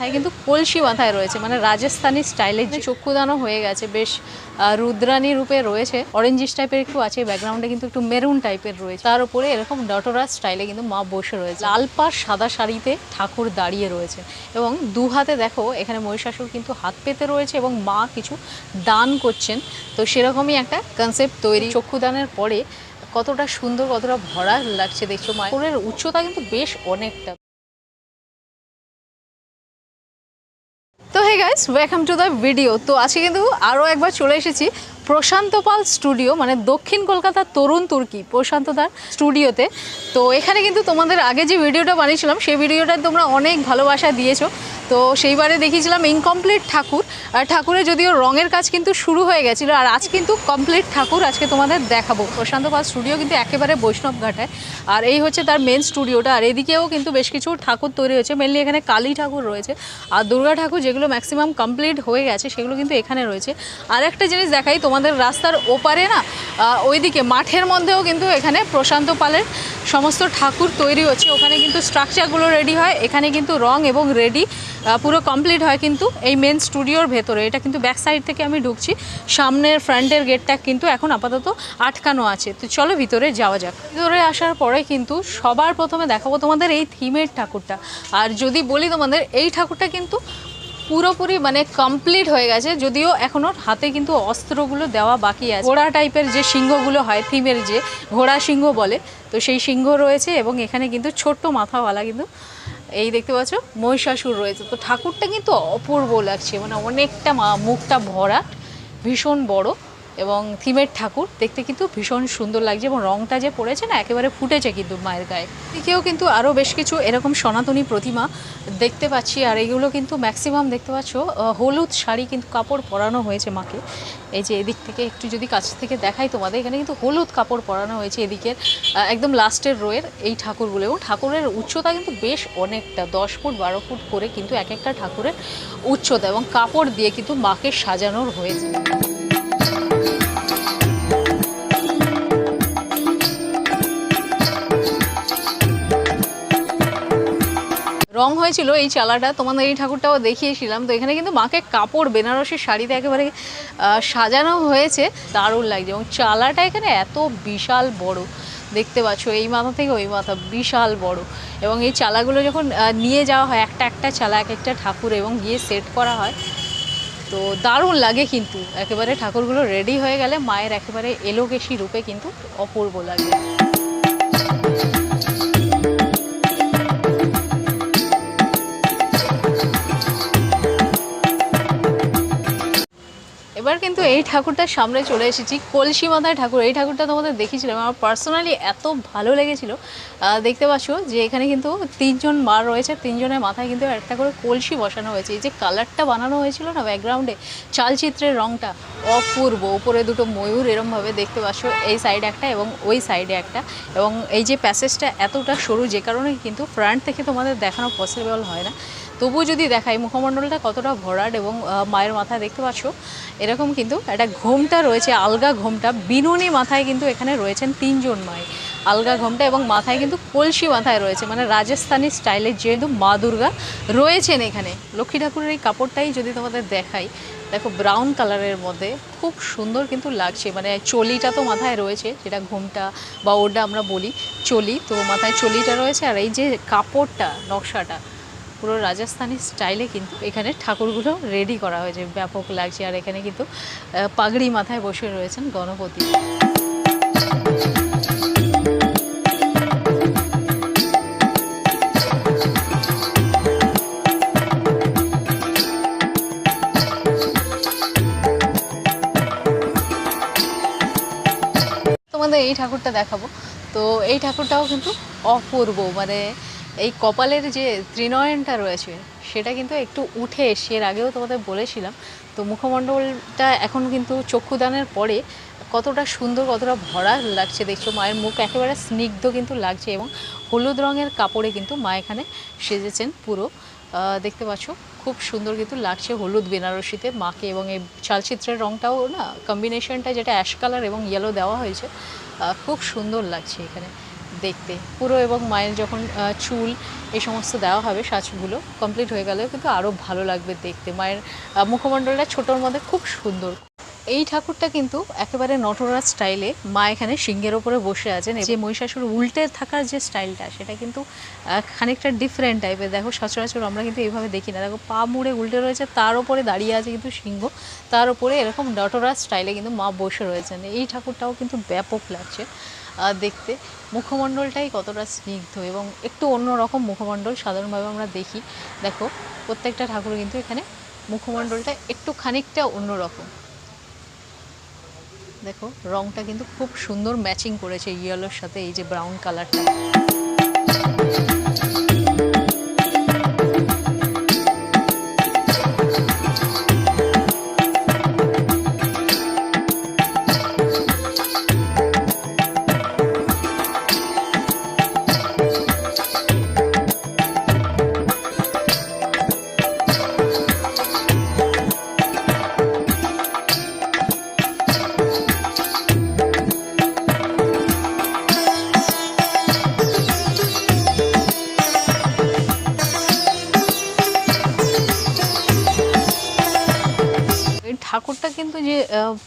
মাথায় কিন্তু কলসি মাথায় রয়েছে মানে রাজস্থানি স্টাইলের যে চক্ষুদানও হয়ে গেছে বেশ আহ, রুদ্রাণী রূপে রয়েছে অরেঞ্জিস টাইপের একটু আছে ব্যাকগ্রাউন্ডে কিন্তু একটু মেরুন টাইপের রয়েছে। তার উপরে এরকম ডটরা স্টাইলে কিন্তু মা বসে রয়েছে। লাল পাড় সাদা শাড়িতে ঠাকুর দাঁড়িয়ে রয়েছে এবং দু হাতে দেখো এখানে মহিষাসুর কিন্তু হাত পেতে রয়েছে এবং মা কিছু দান করছেন। তো সেরকমই একটা কনসেপ্ট তৈরি। চক্ষুদানের পরে কতটা সুন্দর কতটা ভরা লাগছে দেখছ মায়ের উচ্চতা কিন্তু বেশ অনেকটা। Guys welcome to the video তো আজকে কিন্তু আরও একবার চলে এসেছি প্রশান্ত পাল স্টুডিও মানে দক্ষিণ কলকাতার তরুণ তুর্কি প্রশান্তদার স্টুডিওতে তো। এখানে কিন্তু তোমাদের আগে যে ভিডিওটা বানিয়েছিলাম, সেই ভিডিওটা তোমরা অনেক ভালোবাসা দিয়েছ। তো সেইবারে দেখিয়েছিলাম ইনকমপ্লিট ঠাকুর। ঠাকুরের যদিও রঙের কাজ কিন্তু শুরু হয়ে গেছিল, আর আজ কিন্তু কমপ্লিট ঠাকুর আজকে তোমাদের দেখাবো। প্রশান্ত পাল স্টুডিও কিন্তু একেবারে বৈষ্ণব ঘাটায়, আর এই হচ্ছে তার মেন স্টুডিওটা আর এদিকেও কিন্তু বেশ কিছু ঠাকুর তৈরি হয়েছে মেনলি এখানে কালী ঠাকুর রয়েছে, আর দুর্গা ঠাকুর যেগুলো ম্যাক্সিমাম কমপ্লিট হয়ে গেছে, সেগুলো কিন্তু এখানে রয়েছে। আর একটা জিনিস দেখাই, তোমাদের রাস্তার ওপারে না ওইদিকে মাঠের মধ্যেও কিন্তু এখানে প্রশান্ত পালের সমস্ত ঠাকুর তৈরি হচ্ছে, ওখানে কিন্তু স্ট্রাকচারগুলো রেডি হয়, এখানে কিন্তু রং এবং রেডি পুরো কমপ্লিট হয় কিন্তু এই মেন স্টুডিওর ভেতরে। এটা কিন্তু ব্যাক সাইড থেকে আমি ঢুকছি। সামনের ফ্রন্টের গেটটা কিন্তু এখন আপাতত আটকানো আছে। তো চলো ভিতরে যাওয়া যাক। ভিতরে আসার পরে কিন্তু সবার প্রথমে দেখাবো তোমাদের এই থিমের ঠাকুরটা। আর যদি বলি তোমাদের, এই ঠাকুরটা কিন্তু পুরোপুরি মানে কমপ্লিট হয়ে গেছে। যদিও এখনও হাতে কিন্তু অস্ত্রগুলো দেওয়া বাকি আছে। ঘোড়া টাইপের যে সিংহগুলো হয় থিমের যে ঘোড়া সিংহ বলে, তো সেই সিংহ রয়েছে এবং এখানে কিন্তু ছোট্ট মাথাওয়ালা কিন্তু এই দেখতে পাচ্ছ, মহিষাসুর রয়েছে। তো ঠাকুরটা কিন্তু অপূর্ব লাগছে মানে অনেকটা মুখটা ভরাট ভীষণ বড়। এবং থিমের ঠাকুর দেখতে কিন্তু ভীষণ সুন্দর লাগছে এবং রংটা যে পড়েছে না, একেবারে ফুটেছে কিন্তু মায়ের গায়ে। দিকেও কিন্তু আরও বেশ কিছু এরকম সনাতনী প্রতিমা দেখতে পাচ্ছি, আর এগুলো কিন্তু ম্যাক্সিমাম দেখতে পাচ্ছ হলুদ শাড়ি কিন্তু কাপড় পরানো হয়েছে মাকে। এই যে এদিক থেকে একটু যদি কাছ থেকে দেখাই তোমাদের, এখানে কিন্তু হলুদ কাপড় পরানো হয়েছে এদিকের একদম লাস্টের রোয়ের এই ঠাকুরগুলো এবং ঠাকুরের উচ্চতা কিন্তু বেশ অনেকটা, দশ ফুট, বারো ফুট করে কিন্তু এক একটা ঠাকুরের উচ্চতা এবং কাপড় দিয়ে কিন্তু মাকে সাজানোর হয়েছে। রং হয়েছিল এই চালাটা, তোমাদের এই ঠাকুরটাও দেখিয়েছিলাম। তো এখানে কিন্তু মাকে কাপড় বেনারসি শাড়িতে একেবারে সাজানো হয়েছে। দারুণ লাগছে এবং চালাটা এখানে এত বিশাল বড়। দেখতে পাচ্ছ, এই মাথা থেকে ওই মাথা, বিশাল বড়। এবং এই চালাগুলো যখন নিয়ে যাওয়া হয়, একটা একটা চালা, এক একটা ঠাকুর এবং গিয়ে সেট করা হয়। তো দারুণ লাগে কিন্তু। একেবারে ঠাকুরগুলো রেডি হয়ে গেলে, মায়ের একেবারে এলোকেশি রূপে কিন্তু অপূর্ব লাগে। এবার কিন্তু এই ঠাকুরটার সামনে চলে এসেছি, কলসি মাথায় ঠাকুর। এই ঠাকুরটা তোমাদের দেখিয়েছিলাম, আমার পার্সোনালি এত ভালো লেগেছিল। দেখতে পাচ্ছ যে এখানে কিন্তু তিনজন মা রয়েছে, তিনজনের মাথায় কিন্তু একটা করে কলসি বসানো হয়েছে। এই যে কালারটা বানানো হয়েছিল না ব্যাকগ্রাউন্ডে চালচিত্রের রংটা অপূর্ব। উপরে দুটো ময়ূর এরমভাবে দেখতে পাচ্ছ, এই সাইডে একটা এবং ওই সাইডে একটা। এবং এই যে প্যাসেজটা এতটা সরু, যে কারণে কিন্তু ফ্রন্ট থেকে তোমাদের দেখানো পসিবল হয় না। তবুও যদি দেখাই, মুখমণ্ডলটা কতটা ভরাট এবং মায়ের মাথায় দেখতে পাচ্ছ এরকম কিন্তু একটা ঘোমটা রয়েছে, আলগা ঘোমটা। বিনুনি মাথায় কিন্তু এখানে রয়েছেন তিনজন মায় আলগা ঘোমটা এবং মাথায় কিন্তু কলসি মাথায় রয়েছে মানে রাজস্থানি স্টাইলের যেহেতু মা দুর্গা রয়েছেন এখানে। লক্ষ্মী ঠাকুরের এই কাপড়টাই যদি তোমাদের দেখাই, দেখো ব্রাউন কালারের মধ্যে খুব সুন্দর কিন্তু লাগছে মানে চলিটা তো মাথায় রয়েছে, যেটা ঘোমটা বা ওটা আমরা বলি চলি, তো মাথায় চলিটা রয়েছে আর এই যে কাপড়টা, নকশাটা পুরো রাজস্থানি স্টাইলে কিন্তু এখানে ঠাকুরগুলো রেডি করা হয়েছে। ব্যাপক লাগছে। আর এখানে কিন্তু পাগড়ি মাথায় বসে রয়েছেন গণপতি। তোমাদের এই ঠাকুরটা দেখাবো। তো এই ঠাকুরটাও কিন্তু অপূর্ব। মানে এই কপালের যে ত্রিনয়নটা রয়েছে, সেটা কিন্তু একটু উঠে এসছে এর আগেও তোমাদের বলেছিলাম, তো মুখমণ্ডলটা এখন কিন্তু চক্ষুদানের পরে কতটা সুন্দর, কতটা ভরা লাগছে। দেখছ, মায়ের মুখ একেবারে স্নিগ্ধ কিন্তু লাগছে এবং হলুদ রঙের কাপড়ে কিন্তু মা এখানে সেজেছেন পুরো। দেখতে পাচ্ছ, খুব সুন্দর কিন্তু লাগছে হলুদ বেনারসিতে মাকে এবং এই চালচিত্রের রঙটাও না কম্বিনেশনটা যেটা অ্যাশ কালার এবং ইয়েলো দেওয়া হয়েছে খুব সুন্দর লাগছে এখানে। দেখতে। পুরো এবং মায়ের যখন চুল এই সমস্ত দেওয়া হবে সাজগুলো কমপ্লিট হয়ে গেলেও কিন্তু আরও ভালো লাগবে দেখতে। মায়ের মুখমণ্ডলটা ছোটোর মধ্যে খুব সুন্দর। এই ঠাকুরটা কিন্তু একেবারে নটরাজ স্টাইলে মা এখানে সিংহের ওপরে বসে আছেন যে মহিষাসুর উল্টে থাকার যে স্টাইলটা সেটা কিন্তু খানিকটা ডিফারেন্ট টাইপের দেখো সচরাচর আমরা কিন্তু এইভাবে দেখি না। দেখো পা মুড়ে উল্টে রয়েছে, তার ওপরে দাঁড়িয়ে আছে কিন্তু সিংহ, তার ওপরে এরকম নটরাজ স্টাইলে কিন্তু মা বসে রয়েছেন। এই ঠাকুরটাও কিন্তু ব্যাপক লাগছে। দেখতে মুখমণ্ডলটাই কতটা স্নিগ্ধ এবং একটু অন্যরকম মুখমণ্ডল সাধারণভাবে আমরা দেখি। দেখো, প্রত্যেকটা ঠাকুর কিন্তু এখানে মুখমণ্ডলটা একটু খানিকটা অন্যরকম। দেখো, রংটা কিন্তু খুব সুন্দর ম্যাচিং করেছে ইয়েলোর সাথে, এই যে ব্রাউন কালারটা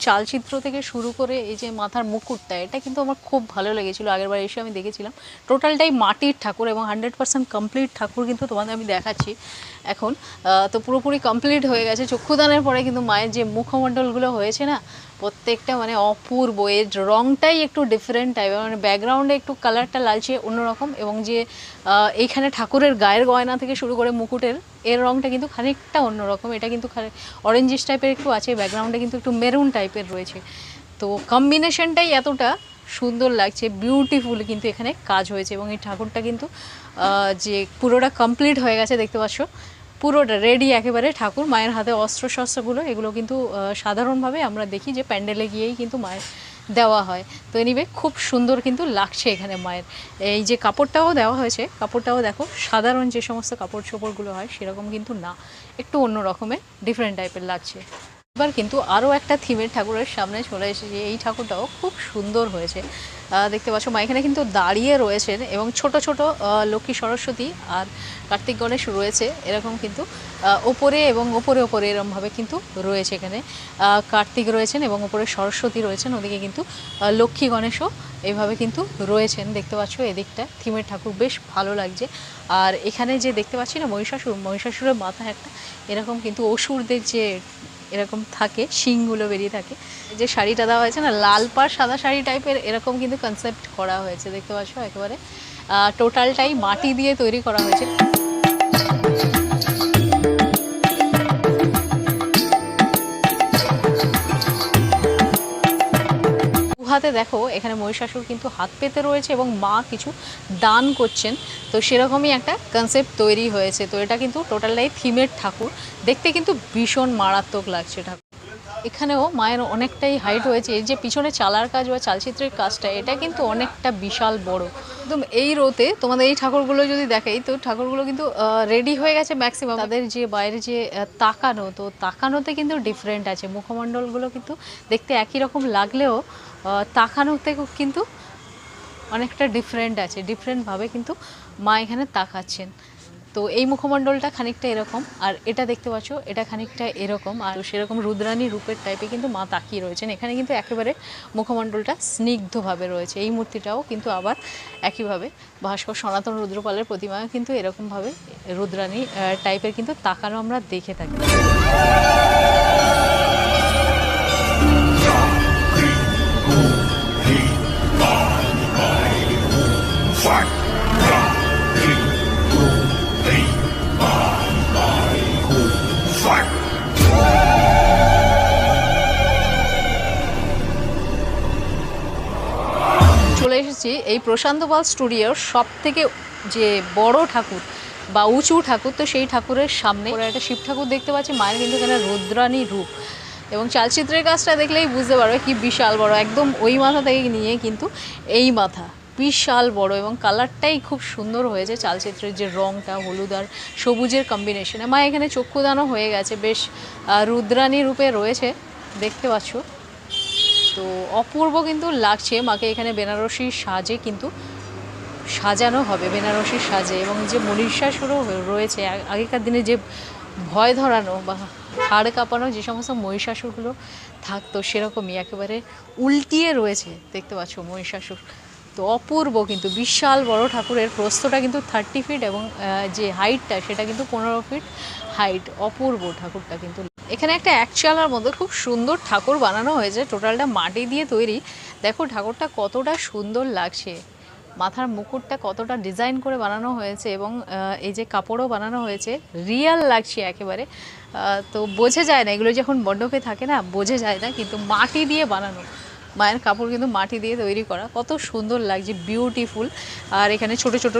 চালচিত্র থেকে শুরু করে এই যে মাথার মুকুটটা, এটা কিন্তু আমার খুব ভালো লেগেছিল। আগেরবার এসে আমি দেখেছিলাম। টোটালটাই মাটির ঠাকুর এবং হান্ড্রেড পার্সেন্ট কমপ্লিট ঠাকুর কিন্তু তোমাদের আমি দেখাচ্ছি এখন। তো পুরোপুরি কমপ্লিট হয়ে গেছে। চক্ষুদানের পরে কিন্তু মায়ের যে মুখমণ্ডলগুলো হয়েছে না, প্রত্যেকটা মানে অপূর্ব। এর রংটাই একটু ডিফারেন্ট টাইপের মানে ব্যাকগ্রাউন্ডে একটু কালারটা লালচে অন্যরকম এবং যে এইখানে ঠাকুরের গায়ের গয়না থেকে শুরু করে মুকুটের এর রংটা কিন্তু খানিকটা অন্যরকম এটা কিন্তু অরেঞ্জিস টাইপের একটু আছে ব্যাকগ্রাউন্ডে কিন্তু একটু মেরুন টাইপের রয়েছে। তো কম্বিনেশনটাই এতটা সুন্দর লাগছে বিউটিফুল কিন্তু এখানে কাজ হয়েছে এবং এই ঠাকুরটা কিন্তু যে পুরোটা কমপ্লিট হয়ে গেছে দেখতে পাচ্ছ, পুরোটা রেডি একেবারে ঠাকুর। মায়ের হাতে অস্ত্র শস্ত্রগুলো এগুলো কিন্তু সাধারণভাবে আমরা দেখি যে প্যান্ডেলে গিয়েই কিন্তু মায়ের দেওয়া হয়। তো এনিবে খুব সুন্দর কিন্তু লাগছে এখানে মায়ের। এই যে কাপড়টাও দেওয়া হয়েছে, কাপড়টাও দেখো, সাধারণ যে সমস্ত কাপড় চোপড়গুলো হয়, সেরকম কিন্তু না। একটু অন্য রকমের ডিফারেন্ট টাইপের লাগছে। এবার কিন্তু আরও একটা থিমের ঠাকুরের সামনে চলে এসেছে। এই ঠাকুরটাও খুব সুন্দর হয়েছে। দেখতে পাচ্ছ, মা এখানে কিন্তু দাঁড়িয়ে রয়েছেন এবং ছোট ছোট লক্ষ্মী সরস্বতী আর কার্তিক গণেশ রয়েছে। এরকম কিন্তু ওপরে এবং ওপরে ওপরে এরমভাবে কিন্তু রয়েছে এখানে। কার্তিক রয়েছেন এবং ওপরে সরস্বতী রয়েছেন। ওদিকে কিন্তু লক্ষ্মী গণেশও এইভাবে কিন্তু রয়েছেন। দেখতে পাচ্ছ, এদিকটা থিমের ঠাকুর বেশ ভালো লাগছে। আর এখানে যে দেখতে পাচ্ছি না মহিষাসুর, মহিষাসুরের মাথায় একটা এরকম কিন্তু অসুরদের যে এরকম থাকে, শিংগুলো বেরিয়ে থাকে। যে শাড়িটা দেওয়া হয়েছে না, লাল পাড় সাদা শাড়ি টাইপের এরকম কিন্তু কনসেপ্ট করা হয়েছে, দেখতে পাচ্ছ? একেবারে টোটালটাই মাটি দিয়ে তৈরি করা হয়েছে। হাতে দেখো, এখানে মহিষাসুর কিন্তু হাত পেতে রয়েছে এবং মা কিছু দান করছেন। তো সেরকমই একটা কনসেপ্ট তৈরি হয়েছে। তো এটা কিন্তু টোটালটাই থিমের ঠাকুর। দেখতে কিন্তু ভীষণ মারাত্মক লাগছে ঠাকুর। এখানেও মায়ের অনেকটাই হাইট হয়েছে। এই যে পিছনে চালার কাজ বা চালচিত্রের কাজটা, এটা কিন্তু অনেকটা বিশাল বড়। একদম এই রোতে তোমাদের এই ঠাকুরগুলো যদি দেখাই তো ঠাকুরগুলো কিন্তু রেডি হয়ে গেছে ম্যাক্সিমাম তাদের যে বাইরে যে তাকানো, তো তাকানোতে কিন্তু ডিফারেন্ট আছে। মুখমণ্ডলগুলো কিন্তু দেখতে একই রকম লাগলেও তাকানোতে কিন্তু অনেকটা ডিফারেন্ট আছে। ডিফারেন্টভাবে কিন্তু মা এখানে তাকাচ্ছেন। তো এই মুখমণ্ডলটা খানিকটা এরকম, আর এটা দেখতে পাচ্ছ, এটা খানিকটা এরকম, আর সেরকম রুদ্রাণী রূপের টাইপে কিন্তু মা তাকিয়ে রয়েছেন। এখানে কিন্তু একেবারে মুখমণ্ডলটা স্নিগ্ধভাবে রয়েছে। এই মূর্তিটাও কিন্তু আবার একইভাবে ভাস্কর সনাতন রুদ্রপালের প্রতিমাও কিন্তু এরকমভাবে রুদ্রাণী টাইপের কিন্তু তাকানো আমরা দেখে থাকি। চলে এই প্রশান্ত পাল স্টুডিওর সব থেকে যে বড় ঠাকুর বা উঁচু ঠাকুর, তো সেই ঠাকুরের সামনে ওরা একটা শিব ঠাকুর দেখতে পাচ্ছি। মায়ের কিন্তু এখানে রুদ্রাণী রূপ। এবং চালচিত্রের কাজটা দেখলেই বুঝতে পারবে কি বিশাল বড়। একদম ওই মাথা থেকে নিয়ে কিন্তু এই মাথা। বিশাল বড় এবং কালারটাই খুব সুন্দর হয়েছে চালচিত্রের যে রংটা, হলুদ আর সবুজের কম্বিনেশনে মা এখানে চক্ষুদানও হয়ে গেছে। বেশ রুদ্রাণী রূপে রয়েছে। দেখতে পাচ্ছ? তো অপূর্ব কিন্তু লাগছে। মাকে এখানে বেনারসি সাজে কিন্তু সাজানো হবে, বেনারসি সাজে। এবং যে মহিষাসুরও রয়েছে আগেকার দিনে যে ভয় ধরানো বা হাড় কাঁপানো যে সমস্ত মহিষাসুরগুলো থাকতো, সেরকমই একেবারে উল্টিয়ে রয়েছে। দেখতে পাচ্ছ মহিষাসুর। তো অপূর্ব কিন্তু, বিশাল বড় ঠাকুরের প্রস্থটা কিন্তু থার্টি ফিট এবং যে হাইটটা সেটা কিন্তু পনেরো ফিট হাইট অপূর্ব ঠাকুরটা কিন্তু। এখানে একটা একচালার মধ্যে খুব সুন্দর ঠাকুর বানানো হয়েছে, টোটালটা মাটি দিয়ে তৈরি। দেখো ঠাকুরটা কতটা সুন্দর লাগছে। মাথার মুকুটটা কতটা ডিজাইন করে বানানো হয়েছে এবং এই যে কাপড়ও বানানো হয়েছে, রিয়াল লাগছে একেবারে। তো বোঝা যায় না, এগুলো যখন মণ্ডপে থাকে না, বোঝা যায় না, কিন্তু মাটি দিয়ে বানানো। মায়ের কাপড় কিন্তু মাটি দিয়ে তৈরি করা। কত সুন্দর লাগছে বিউটিফুল আর এখানে ছোট ছোট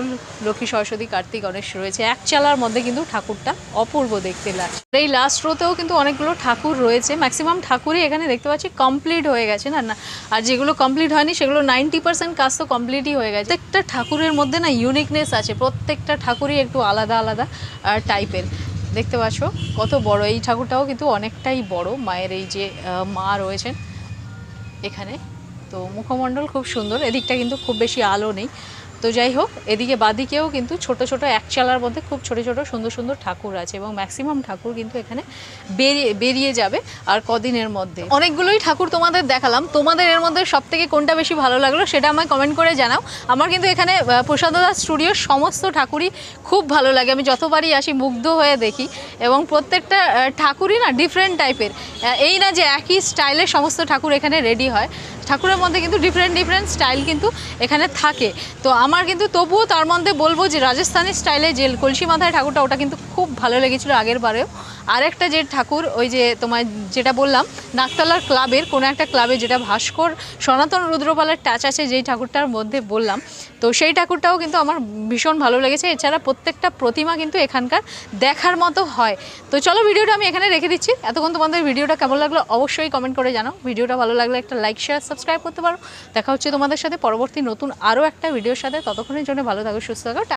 লক্ষ্মী, সরস্বতী, কার্তিক, গণেশ রয়েছে। এক চালার মধ্যে কিন্তু ঠাকুরটা অপূর্ব দেখতে লাগছে। এই লাস্ট রোতেও কিন্তু অনেকগুলো ঠাকুর রয়েছে। ম্যাক্সিমাম ঠাকুরই এখানে দেখতে পাচ্ছি কমপ্লিট হয়ে গেছে। না না, আর যেগুলো কমপ্লিট হয়নি, সেগুলো নাইনটি পার্সেন্ট কাজ তো কমপ্লিটই হয়ে গেছে। প্রত্যেকটা ঠাকুরের মধ্যে না ইউনিকনেস আছে। প্রত্যেকটা ঠাকুরই একটু আলাদা আলাদা আর টাইপের দেখতে পাচ্ছ, কত বড়। এই ঠাকুরটাও কিন্তু অনেকটাই বড়। মায়ের এই যে মা রয়েছেন এখানে। তো মুখমণ্ডল খুব সুন্দর এদিকটা কিন্তু খুব বেশি আলো নেই। তো যাই হোক এদিকে বাদিকেও কিন্তু ছোট ছোট এক চালার মধ্যে খুব ছোট ছোট সুন্দর সুন্দর ঠাকুর আছে এবং ম্যাক্সিমাম ঠাকুর কিন্তু এখানে বেরিয়ে বেরিয়ে যাবে আর কদিনের মধ্যে। অনেকগুলোই ঠাকুর তোমাদের দেখালাম। তোমাদের এর মধ্যে সব থেকে কোনটা বেশি ভালো লাগল সেটা আমায় কমেন্ট করে জানাও। আমার কিন্তু এখানে আহ, প্রসাদ দাস স্টুডিওর সমস্ত ঠাকুরই খুব ভালো লাগে। আমি যতবারই আসি মুগ্ধ হয়ে দেখি এবং প্রত্যেকটা ঠাকুরই না ডিফারেন্ট টাইপের এই না যে একই স্টাইলের সমস্ত ঠাকুর এখানে রেডি হয়। ঠাকুরের মধ্যে কিন্তু ডিফারেন্ট ডিফারেন্ট স্টাইল কিন্তু এখানে থাকে। তো আমার কিন্তু তবুও তার মধ্যে বলব যে রাজস্থানি স্টাইলে যে কলসি মাথায় ঠাকুরটা, ওটা কিন্তু খুব ভালো লেগেছিলো আগের বারেও। আরেকটা যে ঠাকুর, ওই যে তোমার যেটা বললাম নাকতলার ক্লাবের কোনো একটা ক্লাবে যেটা ভাস্কর সনাতন রুদ্রপালের টাচ আছে, যেই ঠাকুরটার মধ্যে বললাম। তো সেই ঠাকুরটাও কিন্তু আমার ভীষণ ভালো লেগেছে। এছাড়া প্রত্যেকটা প্রতিমা কিন্তু এখানকার দেখার মতো হয়। তো চলো ভিডিওটা আমি এখানে রেখে দিচ্ছি। এতক্ষণ তোমাদের ভিডিওটা কেমন লাগল অবশ্যই কমেন্ট করে জানাও। ভিডিওটা ভালো লাগলে একটা লাইক শেয়ার সাবস্ক্রাইব করতে পারো। দেখা হচ্ছে তোমাদের সাথে পরবর্তী নতুন আরও একটা ভিডিওর সাথে। ততক্ষণের জন্য ভালো থাকো, সুস্থ থাকো।